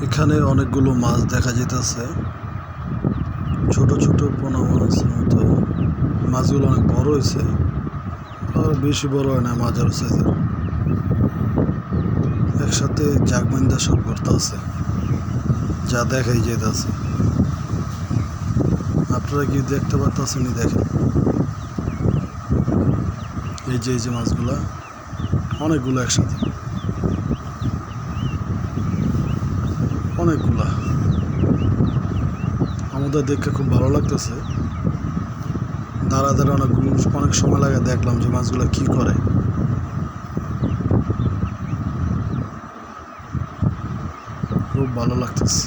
এখানে অনেকগুলো মাছ দেখা যাইতেছে। ছোট ছোট পোনা মাছের মতো। মাছগুলো অনেক বড় হয়েছে আর বেশি বড় হয় না, মাঝার সাইজের। একসাথে জাগমাইন্দা সব করতে আছে। যা দেখাই যেতেছে আপনারা কি দেখতে পারতেছেন দেখেন। এই যে এই যে মাছগুলা, অনেকগুলো একসাথে। অনেকগুলা। আমাদের দেখে খুব ভালো লাগতেছে। দাঁড়া দাঁড়া অনেকগুলো অনেক সময় লাগে দেখলাম যে মাছগুলো কি করে। খুব ভালো লাগতেছে।